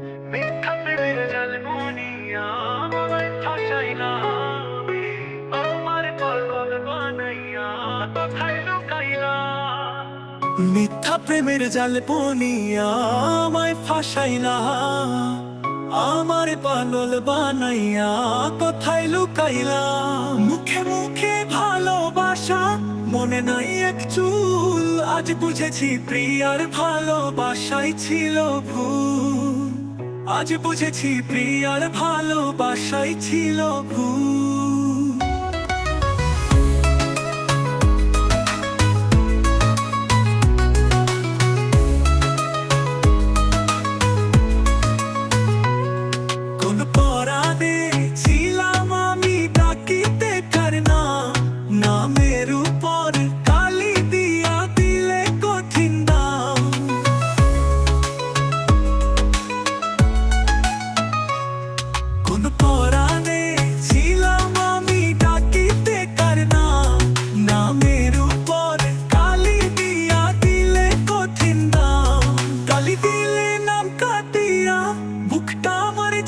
মিথ্যা প্রেমের জাল বুনিয়া আমায় ফাঁসাই না। আমার পাগল বানাইয়া কোথায় বানাইয়া কোথায় লুকাইলা। মুখে মুখে ভালোবাসা, মনে নাই এক চুল। আজ বুঝেছি প্রিয়ার ভালোবাসাই ছিল ভুল। আজ বুঝেছি প্রিয়ার ভালোবাসাই ছিল ভুল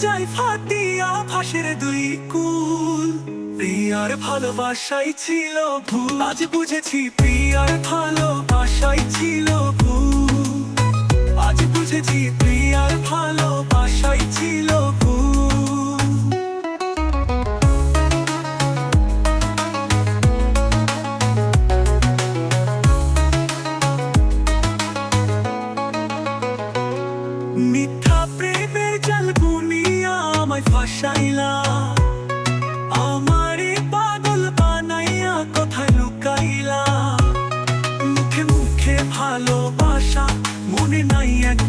যায় ফাটিয়া ফাঁসের দুই কুল। প্রিয়ার ভালোবাসাই ছিল ভুল। আজ বুঝেছি প্রিয়ার ভালোবাসাই ছিল ভুল। আজ বুঝেছি আমায় আমারে পাগল বানাইয়া কোথায় লুকাইলা। মুখে মুখে ভালোবাসা মনে নাই এক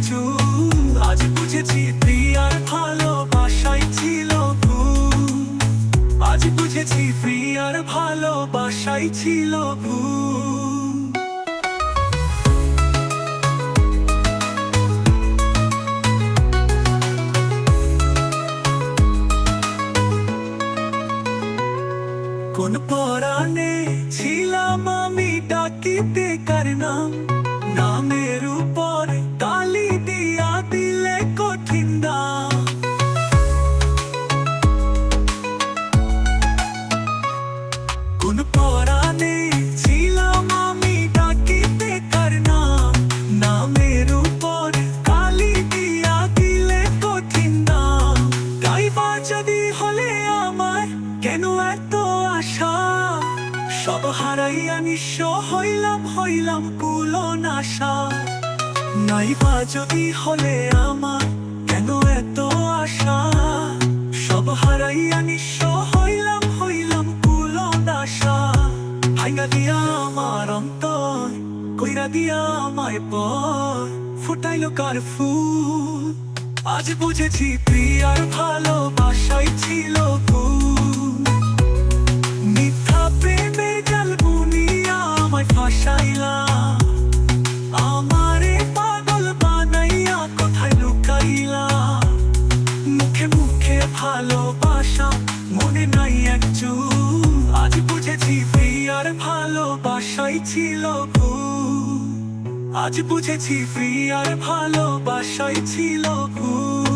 আজ বুঝেছি প্রিয়ার ভালোবাসাই ছিল আজ বুঝেছি প্রিয়ার ভালোবাসাই ছিল ভুল। কোন পরাণে ছিলাম আমি ডাকিতে কার নাম? নামের নিঃস্ব হইলাম হইলাম কুলন আশা নাইবা যদি হলে আমার কেন এত আশা? সব হারাইয়া নিঃস্ব হইলাম হইলাম কুলন আশা ভাইঙ্গা দিয়া আমার অন্তর, কইরা দিয়া আমায় পর। ফুটাইলো কার ফুল আজ বুঝেছি প্রিয়ার ভালোবাসাই ছিল ভুল। ভালোবাসা, মনে নাই এক আজ বুঝেছি প্রিয়ার ভালোবাসাই ছিল ভুল। আজ বুঝেছি প্রিয়ার ভালোবাসাই ছিল ভুল।